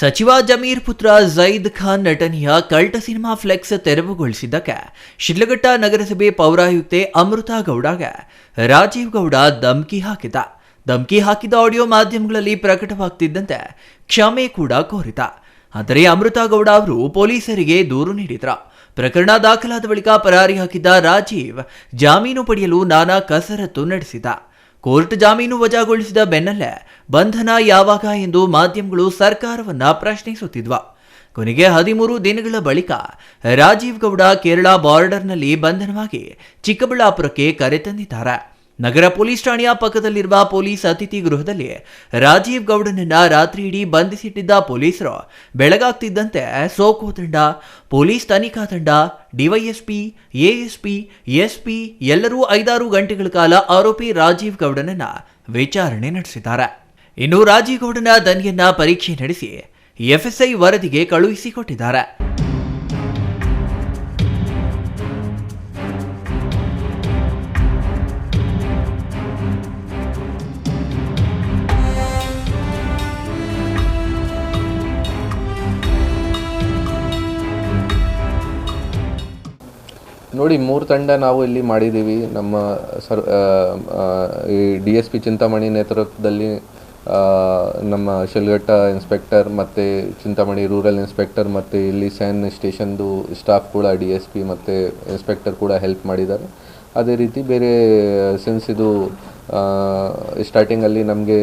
ಸಚಿವ ಜಮೀರ್ ಪುತ್ರ ಜೈದ್ ಖಾನ್ ನಟನೆಯ ಕಲ್ಟ ಸಿನಿಮಾ ಫ್ಲೆಕ್ಸ್ ತೆರವುಗೊಳಿಸಿದ್ದಕ್ಕೆ ಶಿಡ್ಲಘಟ್ಟ ನಗರಸಭೆ ಪೌರಾಯುಕ್ತೆ ಅಮೃತಾ ಗೌಡಗೆ ರಾಜೀವ್ ಗೌಡ ಧಮ್ಕಿ ಹಾಕಿದ ಧಮ್ಕಿ ಹಾಕಿದ ಆಡಿಯೋ ಮಾಧ್ಯಮಗಳಲ್ಲಿ ಪ್ರಕಟವಾಗ್ತಿದ್ದಂತೆ ಕ್ಷಮೆ ಕೂಡ ಕೋರಿದ ಆದರೆ ಅಮೃತಾ ಗೌಡ ಅವರು ಪೊಲೀಸರಿಗೆ ದೂರು ನೀಡಿದ್ರ. ಪ್ರಕರಣ ದಾಖಲಾದ ಬಳಿಕ ಪರಾರಿ ಹಾಕಿದ್ದ ರಾಜೀವ್ ಜಾಮೀನು ಪಡೆಯಲು ನಾನಾ ಕಸರತ್ತು ನಡೆಸಿದ ಕೋರ್ಟ್ ಜಾಮೀನು ವಜಾಗೊಳಿಸಿದ ಬೆನ್ನಲ್ಲೇ ಬಂಧನ ಯಾವಾಗ ಎಂದು ಮಾಧ್ಯಮಗಳು ಸರ್ಕಾರವನ್ನ ಪ್ರಶ್ನಿಸುತ್ತಿದ್ವ. ಕೊನೆಗೆ ಹದಿಮೂರು ದಿನಗಳ ಬಳಿಕ ರಾಜೀವ್ ಗೌಡ ಕೇರಳ ಬಾರ್ಡರ್ನಲ್ಲಿ ಬಂಧನವಾಗಿ ಚಿಕ್ಕಬಳ್ಳಾಪುರಕ್ಕೆ ಕರೆತಂದಿದ್ದಾರೆ ನಗರ ಪೊಲೀಸ್ ಠಾಣೆಯ ಪಕ್ಕದಲ್ಲಿರುವ ಪೊಲೀಸ್ ಅತಿಥಿ ಗೃಹದಲ್ಲಿ ರಾಜೀವ್ ಗೌಡನನ್ನ ರಾತ್ರಿ ಇಡೀ ಬಂಧಿಸಿಟ್ಟಿದ್ದ ಪೊಲೀಸರು. ಬೆಳಗಾಗ್ತಿದ್ದಂತೆ ಸೋಕೋ ತಂಡ, ಪೊಲೀಸ್ ತನಿಖಾ ತಂಡ, ಡಿವೈಎಸ್ಪಿ, ಎಎಸ್ಪಿ, ಎಸ್ಪಿ ಎಲ್ಲರೂ ಐದಾರು ಗಂಟೆಗಳ ಕಾಲ ಆರೋಪಿ ರಾಜೀವ್ ಗೌಡನನ್ನ ವಿಚಾರಣೆ ನಡೆಸಿದ್ದಾರೆ. ಇನ್ನು ರಾಜೀವ್ ಗೌಡನ ದನಿಯನ್ನ ಪರೀಕ್ಷೆ ನಡೆಸಿ ಎಫ್ಎಸ್ಐ ವರದಿಗೆ ಕಳುಹಿಸಿಕೊಟ್ಟಿದ್ದಾರೆ. ನೋಡಿ, ಮೂರು ತಂಡ ನಾವು ಇಲ್ಲಿ ಮಾಡಿದ್ದೀವಿ. ನಮ್ಮ ಸರ್ ಈ ಡಿ ಎಸ್ ಪಿ ಚಿಂತಾಮಣಿ ನೇತೃತ್ವದಲ್ಲಿ ನಮ್ಮ ಶಿಲ್ಘಟ್ಟ ಇನ್ಸ್ಪೆಕ್ಟರ್ ಮತ್ತು ಚಿಂತಾಮಣಿ ರೂರಲ್ ಇನ್ಸ್ಪೆಕ್ಟರ್ ಮತ್ತು ಇಲ್ಲಿ ಸ್ಯಾನ್ ಸ್ಟೇಷನ್ದು ಸ್ಟಾಫ್ ಕೂಡ ಡಿ ಎಸ್ ಪಿ ಮತ್ತು ಇನ್ಸ್ಪೆಕ್ಟರ್ ಕೂಡ ಹೆಲ್ಪ್ ಮಾಡಿದ್ದಾರೆ. ಅದೇ ರೀತಿ ಬೇರೆ, ಸಿನ್ಸ್ ಇದು ಸ್ಟಾರ್ಟಿಂಗಲ್ಲಿ ನಮಗೆ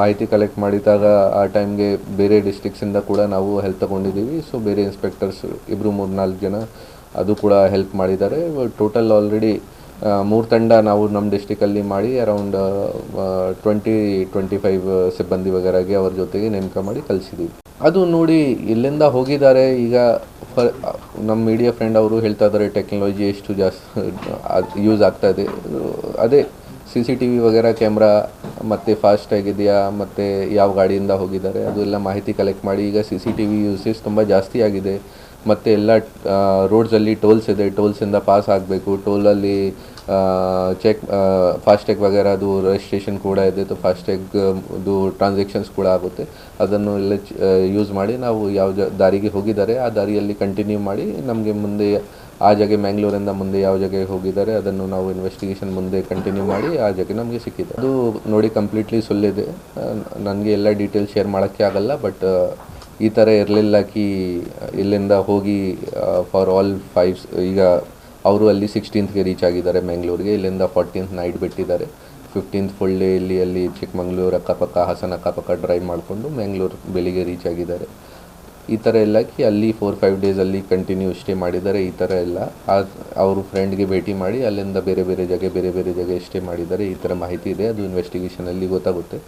ಮಾಹಿತಿ ಕಲೆಕ್ಟ್ ಮಾಡಿದಾಗ ಆ ಟೈಮ್ಗೆ ಬೇರೆ ಡಿಸ್ಟಿಕ್ಸಿಂದ ಕೂಡ ನಾವು ಹೆಲ್ಪ್ ತಗೊಂಡಿದ್ದೀವಿ. ಸೊ, ಬೇರೆ ಇನ್ಸ್ಪೆಕ್ಟರ್ಸ್ ಇಬ್ಬರು ಮೂರು ನಾಲ್ಕು ಜನ ಅದು ಕೂಡ ಹೆಲ್ಪ್ ಮಾಡಿದ್ದಾರೆ. ಟೋಟಲ್ ಆಲ್ರೆಡಿ ಮೂರು ತಂಡ ನಾವು ನಮ್ಮ ಡಿಸ್ಟಿಕಲ್ಲಿ ಮಾಡಿ ಅರೌಂಡ್ ಟ್ವೆಂಟಿ ಟ್ವೆಂಟಿ ಫೈವ್ ಸಿಬ್ಬಂದಿ ವಗರಾಗಿ ಅವ್ರ ಜೊತೆಗೆ ನೇಮಕ ಮಾಡಿ ಕಲಿಸಿದ್ದೀವಿ ಅದು ನೋಡಿ ಇಲ್ಲಿಂದ ಹೋಗಿದ್ದಾರೆ. ಈಗ ನಮ್ಮ ಮೀಡಿಯಾ ಫ್ರೆಂಡ್ ಅವರು ಹೇಳ್ತಾ ಇದ್ದಾರೆ ಟೆಕ್ನಾಲಜಿ ಎಷ್ಟು ಜಾಸ್ತಿ ಯೂಸ್ ಆಗ್ತಾ ಇದೆ. ಅದೇ ಸಿ ಸಿ ಟಿ ವಿ ವಗೇರಾ ಕ್ಯಾಮ್ರಾ ಮತ್ತು ಫಾಸ್ಟ್ ಆಗಿದೆಯಾ, ಮತ್ತು ಯಾವ ಗಾಡಿಯಿಂದ ಹೋಗಿದ್ದಾರೆ, ಅದು ಎಲ್ಲ ಮಾಹಿತಿ ಕಲೆಕ್ಟ್ ಮಾಡಿ ಈಗ C C T V usage ತುಂಬ ಜಾಸ್ತಿ ಆಗಿದೆ. ಮತ್ತು ಎಲ್ಲ ರೋಡ್ಸಲ್ಲಿ ಟೋಲ್ಸ್ ಇದೆ. ಟೋಲ್ಸಿಂದ ಪಾಸ್ ಆಗಬೇಕು. ಟೋಲಲ್ಲಿ ಚೆಕ್ ಫಾಸ್ಟ್ಯಾಗ್ ವಗೇರಾದು ರಿಜಿಸ್ಟ್ರೇಷನ್ ಕೂಡ ಇದೆ. ಫಾಸ್ಟ್ಯಾಗ್ ಫಾಸ್ಟ್ಯಾಗ್ದು ಟ್ರಾನ್ಸಾಕ್ಷನ್ಸ್ ಕೂಡ ಆಗುತ್ತೆ. ಅದನ್ನು ಎಲ್ಲ ಯೂಸ್ ಮಾಡಿ ನಾವು ಯಾವ ದಾರಿಗೆ ಹೋಗಿದ್ದಾರೆ. ಆ ದಾರಿಯಲ್ಲಿ ಕಂಟಿನ್ಯೂ ಮಾಡಿ ನಮಗೆ ಮುಂದೆ, ಆ ಜಾಗೆ ಮ್ಯಾಂಗ್ಳೂರಿಂದ ಮುಂದೆ ಯಾವ ಜಾಗೆ ಹೋಗಿದ್ದಾರೆ, ಅದನ್ನು ನಾವು ಇನ್ವೆಸ್ಟಿಗೇಷನ್ ಮುಂದೆ ಕಂಟಿನ್ಯೂ ಮಾಡಿ ಆ ಜಾಗೆ ನಮಗೆ ಸಿಕ್ಕಿದೆ. ಅದು ನೋಡಿ ಕಂಪ್ಲೀಟ್ಲಿ ಸುಳ್ಳಿದೆ. ನನಗೆ ಎಲ್ಲ ಡೀಟೇಲ್ಸ್ ಶೇರ್ ಮಾಡೋಕ್ಕೆ ಆಗಲ್ಲ ಬಟ್ ಈ ಥರ ಇರಲಿಲ್ಲ ಕಿ, ಇಲ್ಲಿಂದ ಹೋಗಿ ಫಾರ್ ಆಲ್ ಫೈವ್ ಈಗ ಅವರು ಅಲ್ಲಿ ಸಿಕ್ಸ್ಟೀನ್ತ್ಗೆ ರೀಚ್ ಆಗಿದ್ದಾರೆ ಮ್ಯಾಂಗ್ಳೂರಿಗೆ ಇಲ್ಲಿಂದ ಫೋರ್ಟೀನ್ತ್ ನೈಟ್ ಬಿಟ್ಟಿದ್ದಾರೆ. ಫಿಫ್ಟೀನ್ತ್ ಫುಲ್ ಡೇ ಇಲ್ಲಿ ಅಲ್ಲಿ ಚಿಕ್ಕಮಂಗ್ಳೂರು ಅಕ್ಕಪಕ್ಕ ಹಾಸನ ಅಕ್ಕಪಕ್ಕ ಡ್ರೈವ್ ಮಾಡಿಕೊಂಡು ಮ್ಯಾಂಗ್ಳೂರು ಬೆಳಿಗ್ಗೆ ರೀಚ್ ಆಗಿದ್ದಾರೆ. ಈ ಥರ ಎಲ್ಲ ಕಿ ಅಲ್ಲಿ ಫೋರ್ ಫೈವ್ ಡೇಸಲ್ಲಿ ಕಂಟಿನ್ಯೂ ಸ್ಟೇ ಮಾಡಿದ್ದಾರೆ, ಈ ಥರ ಎಲ್ಲ. ಅವರು ಫ್ರೆಂಡ್ಗೆ ಭೇಟಿ ಮಾಡಿ ಅಲ್ಲಿಂದ ಬೇರೆ ಬೇರೆ ಜಾಗ, ಬೇರೆ ಬೇರೆ ಜಾಗ ಸ್ಟೇ ಮಾಡಿದ್ದಾರೆ. ಈ ಥರ ಮಾಹಿತಿ ಇದೆ. ಅದು ಇನ್ವೆಸ್ಟಿಗೇಷನಲ್ಲಿ ಗೊತ್ತಾಗುತ್ತೆ.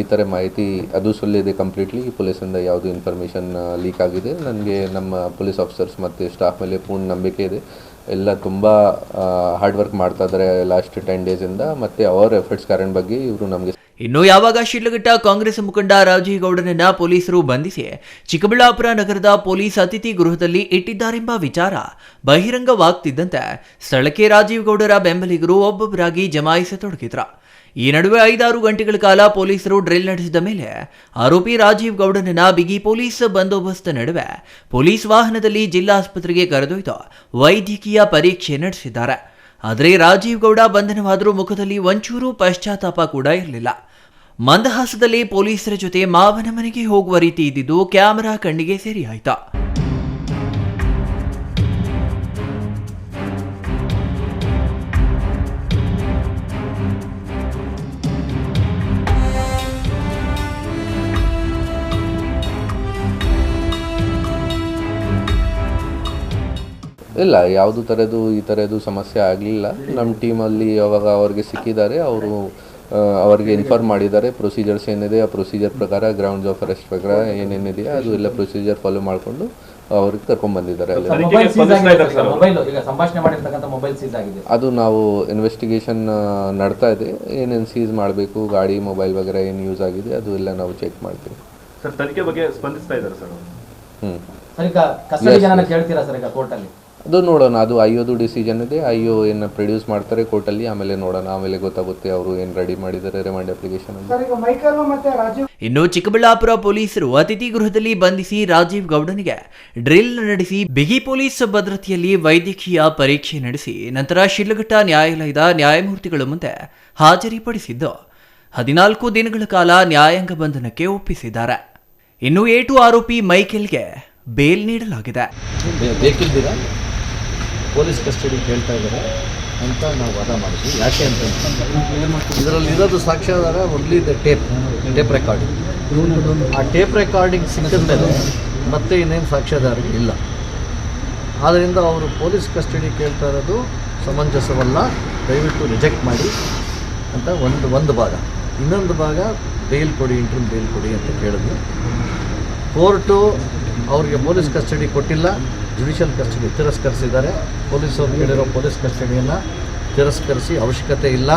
ಈ ಥರ ಮಾಹಿತಿ, ಅದು ಸುಳ್ಳಿದೆ ಕಂಪ್ಲೀಟ್ಲಿ ಪೊಲೀಸಿಂದ ಯಾವುದು ಇನ್ಫಾರ್ಮೇಷನ್ ಲೀಕ್ ಆಗಿದೆ. ನನಗೆ ನಮ್ಮ ಪೊಲೀಸ್ ಆಫೀಸರ್ಸ್ ಮತ್ತು ಸ್ಟಾಫ್ ಮೇಲೆ ಪೂರ್ಣ ನಂಬಿಕೆ ಇದೆ. ಎಲ್ಲ ತುಂಬ ಹಾರ್ಡ್ ವರ್ಕ್ ಮಾಡ್ತಾ ಇದ್ದಾರೆ ಲಾಸ್ಟ್ ಟೆನ್ ಡೇಸಿಂದ ಮತ್ತು ಅವರ ಎಫರ್ಟ್ಸ್ ಕಾರಣ ಬಗ್ಗೆ ಇವರು ನಮಗೆ ಇನ್ನು ಯಾವಾಗ ಶಿಡ್ಲಘಟ್ಟ ಕಾಂಗ್ರೆಸ್ ಮುಖಂಡ ರಾಜೀವ್ ಗೌಡನನ್ನ ಪೊಲೀಸರು ಬಂಧಿಸಿ ಚಿಕ್ಕಬಳ್ಳಾಪುರ ನಗರದ ಪೊಲೀಸ್ ಅತಿಥಿ ಗೃಹದಲ್ಲಿ ಇಟ್ಟಿದ್ದಾರೆಂಬ ವಿಚಾರ ಬಹಿರಂಗವಾಗ್ತಿದ್ದಂತೆ ಸ್ಥಳಕ್ಕೆ ರಾಜೀವ್ ಗೌಡರ ಬೆಂಬಲಿಗರು ಒಬ್ಬೊಬ್ಬರಾಗಿ ಜಮಾಯಿಸತೊಡಗಿದ್ರು. ಈ ನಡುವೆ ಐದಾರು ಗಂಟೆಗಳ ಕಾಲ ಪೊಲೀಸರು ಡ್ರಿಲ್ ನಡೆಸಿದ ಮೇಲೆ ಆರೋಪಿ ರಾಜೀವ್ ಗೌಡನನ್ನ ಬಿಗಿ ಪೊಲೀಸ್ ಬಂದೋಬಸ್ತ್ ನಡುವೆ ಪೊಲೀಸ್ ವಾಹನದಲ್ಲಿ ಜಿಲ್ಲಾಸ್ಪತ್ರೆಗೆ ಕರೆದೊಯ್ದು ವೈದ್ಯಕೀಯ ಪರೀಕ್ಷೆ ನಡೆಸಿದ್ದಾರೆ. ಆದರೆ ರಾಜೀವ್ ಗೌಡ ಬಂಧನವಾದರೂ ಮುಖದಲ್ಲಿ ಒಂಚೂರು ಪಶ್ಚಾತ್ತಾಪ ಕೂಡ ಇರಲಿಲ್ಲ. ಮಂದಹಾಸದಲ್ಲಿ ಪೊಲೀಸರ ಜೊತೆ ಮಾವನ ಮನೆಗೆ ಹೋಗುವ ರೀತಿ ಇದ್ದಿದ್ದು ಕ್ಯಾಮೆರಾ ಕಣ್ಣಿಗೆ ಸೆರೆಯಾಯ್ತಾ. ಇಲ್ಲ ಯಾವುದು ಥರದ್ದು ಈ ಥರದ್ದು ಸಮಸ್ಯೆ ಆಗಲಿಲ್ಲ. ನಮ್ಮ ಟೀಮಲ್ಲಿ ಯಾವಾಗ ಅವ್ರಿಗೆ ಸಿಕ್ಕಿದ್ದಾರೆ ಅವರು ಅವರಿಗೆ ಇನ್ಫಾರ್ಮ್ ಮಾಡಿದ್ದಾರೆ. ಪ್ರೊಸೀಜರ್ಸ್ ಏನಿದೆ ಆ ಪ್ರೊಸೀಜರ್ ಪ್ರಕಾರ ಗ್ರೌಂಡ್ಸ್ ಆಫ್ ಅರೆಸ್ಟ್ ಪ್ರಕಾರ ಏನೇನಿದೆಯಾ ಅದು ಎಲ್ಲ ಪ್ರೊಸೀಜರ್ ಫಾಲೋ ಮಾಡಿಕೊಂಡು ಅವ್ರಿಗೆ ಕರ್ಕೊಂಡ್ಬಂದಿದ್ದಾರೆ ಅಲ್ಲಿ ಮೊಬೈಲ್ ಸೀಸ್ ಸರ್ ಮೊಬೈಲ್ ಈಗ ಸಂಭಾಷಣೆ ಮಾಡಿರ್ತಕ್ಕಂಥ ಮೊಬೈಲ್ ಸೀಸ್ ಆಗಿದೆ. ಅದು ನಾವು ಇನ್ವೆಸ್ಟಿಗೇಷನ್ ನಡ್ತಾ ಇದೆ. ಏನೇನು ಸೀಸ್ ಮಾಡಬೇಕು ಗಾಡಿ ಮೊಬೈಲ್ ವಗೇರೆ ಏನು ಯೂಸ್ ಆಗಿದೆ ಅದು ಎಲ್ಲ ನಾವು ಚೆಕ್ ಮಾಡ್ತೀವಿ. ಸರ್ ತನಿಖೆ ಬಗ್ಗೆ ಸ್ಪಂದಿಸ್ತಾ ಇದ್ದಾರೆ ಸರ್. ಹ್ಞೂ ಸರ್ ಈಗ ಕಸ್ಟಡಿ ಜನನ ಕೇಳ್ತೀರಾ ಸರ್ ಈಗ ಕೋರ್ಟಲ್ಲಿ ಅದು ನೋಡೋಣ ಅದು ಅಯ್ಯೋದು ಡಿಸಿಷನ್ ಇದೆ. ಅಯ್ಯೋ ಏನು ಪ್ರೊಡ್ಯೂಸ್ ಮಾಡ್ತಾರೆ ಕೋರ್ಟಲ್ಲಿ ಆಮೇಲೆ ನೋಡೋಣ ಆಮೇಲೆ ಗೊತ್ತಾಗುತ್ತೆ ಅವರು ಏನು ರೆಡಿ ಮಾಡಿದ್ದಾರೆ ರಿಮಾಂಡ್ ಅಪ್ಲಿಕೇಶನ್ ಅಂತ ಸರ್ ಈಗ ಮೈಕಲ್ ಮತ್ತೆ ರಾಜೀವ್ ಇನ್ನು ಚಿಕ್ಕಬಳ್ಳಾಪುರ ಪೊಲೀಸರು ಅತಿಥಿ ಗೃಹದಲ್ಲಿ ಬಂಧಿಸಿ ರಾಜೀವ್ ಗೌಡನಿಗೆ ಡ್ರಿಲ್ ನಡೆಸಿ ಬಿಗಿ ಪೊಲೀಸ್ ಭದ್ರತೆಯಲ್ಲಿ ವೈದ್ಯಕೀಯ ಪರೀಕ್ಷೆ ನಡೆಸಿ ನಂತರ ಶಿಡ್ಲಘಟ್ಟ ನ್ಯಾಯಾಲಯದ ನ್ಯಾಯಮೂರ್ತಿಗಳ ಮುಂದೆ ಹಾಜರಿಪಡಿಸಿದ್ದು. ಹದಿನಾಲ್ಕು ದಿನಗಳ ಕಾಲ ನ್ಯಾಯಾಂಗ ಬಂಧನಕ್ಕೆ ಒಪ್ಪಿಸಿದ್ದಾರೆ. ಇನ್ನು ಏಟು ಆರೋಪಿ ಮೈಕೆಲ್ಗೆ ಬೇಲ್ ನೀಡಲಾಗಿದೆ. ಪೊಲೀಸ್ ಕಸ್ಟಡಿ ಕೇಳ್ತಾ ಇದ್ದಾರೆ ಅಂತ ನಾವು ವಾದ ಮಾಡಿದ್ವಿ. ಯಾಕೆ ಅಂತ ಇದರಲ್ಲಿ ಇರೋದು ಸಾಕ್ಷ್ಯಾಧಾರ only the tape tape recording ಆ ಟೇಪ್ ರೆಕಾರ್ಡಿಂಗ್ ಸಿಕ್ಕಿದ ಮೇಲೆ ಮತ್ತೆ ಇನ್ನೇನು ಸಾಕ್ಷ್ಯಾಧಾರ ಇಲ್ಲ. ಆದ್ದರಿಂದ ಅವರು ಪೊಲೀಸ್ ಕಸ್ಟಡಿ ಕೇಳ್ತಾ ಇರೋದು ಸಮಂಜಸವಲ್ಲ, ದಯವಿಟ್ಟು ರಿಜೆಕ್ಟ್ ಮಾಡಿ ಅಂತ ಒಂದು ಒಂದು ಭಾಗ. ಇನ್ನೊಂದು ಭಾಗ ಬೇಲ್ ಕೊಡಿ ಇಂಟ್ರಿಮ್ ಬೇಲ್ ಕೊಡಿ ಅಂತ ಕೇಳಿದ್ವಿ. ಕೋರ್ಟು ಅವರಿಗೆ ಪೊಲೀಸ್ ಕಸ್ಟಡಿ ಕೊಟ್ಟಿಲ್ಲ. ಜುಡಿಷಿಯಲ್ ಕಸ್ಟಡಿ ತಿರಸ್ಕರಿಸಿದ್ದಾರೆ. ಪೊಲೀಸರು ಹೇಳಿರೋ ಪೊಲೀಸ್ ಕಸ್ಟಡಿಯನ್ನು ತಿರಸ್ಕರಿಸಿ ಅವಶ್ಯಕತೆ ಇಲ್ಲ.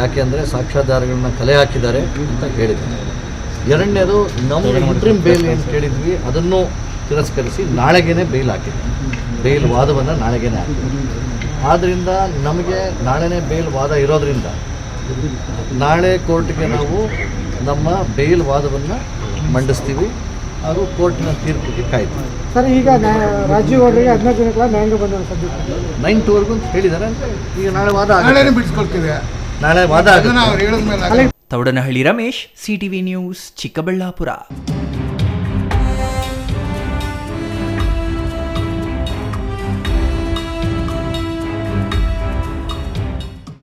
ಯಾಕೆಂದರೆ ಸಾಕ್ಷ್ಯಾಧಾರಗಳನ್ನ ಕಲೆ ಹಾಕಿದ್ದಾರೆ ಅಂತ ಹೇಳಿದ್ದಾರೆ. ಎರಡನೇದು ನಮ್ಮ ಇಂಟ್ರಿಮ್ ಬೇಲ್ ಏನು ಕೇಳಿದ್ವಿ ಅದನ್ನು ತಿರಸ್ಕರಿಸಿ ನಾಳೆಗೇನೆ ಬೇಲ್ ಹಾಕಿದ್ವಿ. ಬೇಲ್ ವಾದವನ್ನು ನಾಳೆಗೇನೆ ಹಾಕಿದ್ವಿ. ಆದ್ದರಿಂದ ನಮಗೆ ನಾಳೆನೇ ಬೇಲ್ ವಾದ ಇರೋದ್ರಿಂದ ನಾಳೆ ಕೋರ್ಟ್ಗೆ ನಾವು ನಮ್ಮ ಬೇಲ್ ವಾದವನ್ನು ಮಂಡಿಸ್ತೀವಿ. ಹಾಗೂ ಕೋರ್ಟಿನ ತೀರ್ಪಿಗೆ ಕಾಯ್ತು ಸರ್ ಈಗ ರಾಜೀವ್ ಅವರಿಗೆ ಹದಿನಾಲ್ಕು ದಿನಗಳ ನ್ಯಾಯಾಂಗ ಬಂಧನ ಸದ್ಯಕ್ಕೆ. ನೈನ್ತ್ವರೆಗೂ ಅಂತ ಹೇಳಿದ್ದಾರೆ ಈಗ ನಾಳೆ ವಾದ ಬಿಡಿಸ್ಕೊಳ್ತೀವಿ. ನಾಳೆ ವಾದ ತೌಡನಹಳ್ಳಿ ರಮೇಶ್ ಸಿಟಿವಿ ನ್ಯೂಸ್ ಚಿಕ್ಕಬಳ್ಳಾಪುರ.